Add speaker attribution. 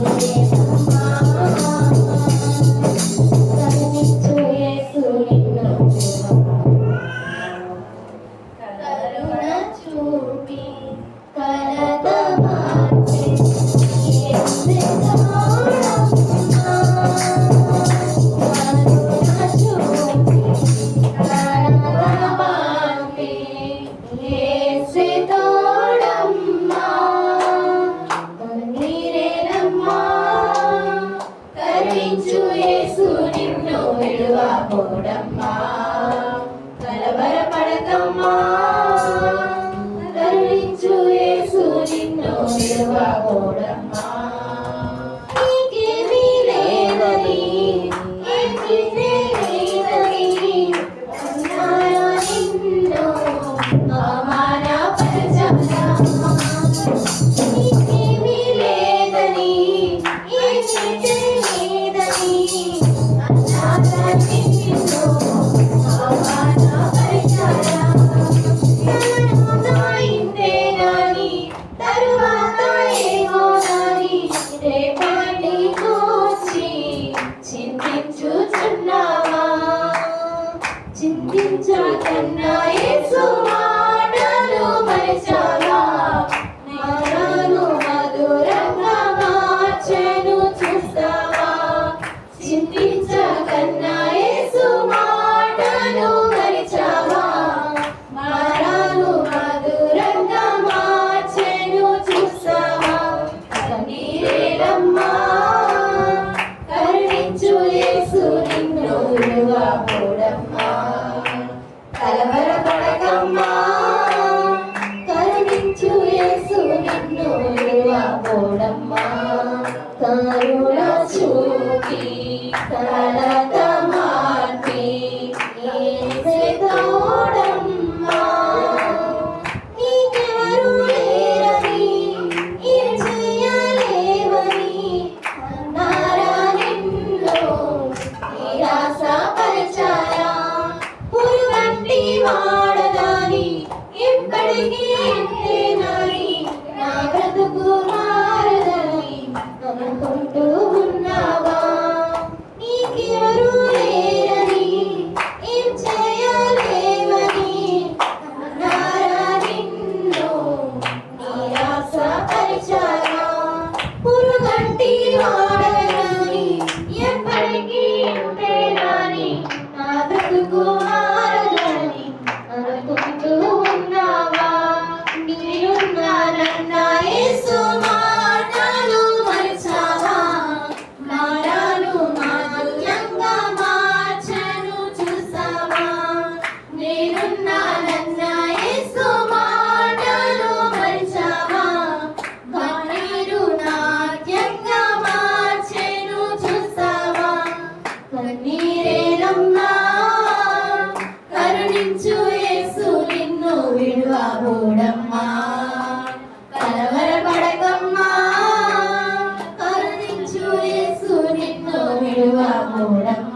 Speaker 1: Dios. పోడమ్మా కలవరపడకమ్మా కరుణించు యేసు నిన్ను నిలవబోడమ్మా నీకేమీ లేదని ఏమీ లేదని అన్నారా నిన్ను అవమాన పరచమ్మా. నీకేమీ లేదని ఏమీ లేదని అన్నారా నిన్ను. కరుణ చూపి కళ ayuda ahora.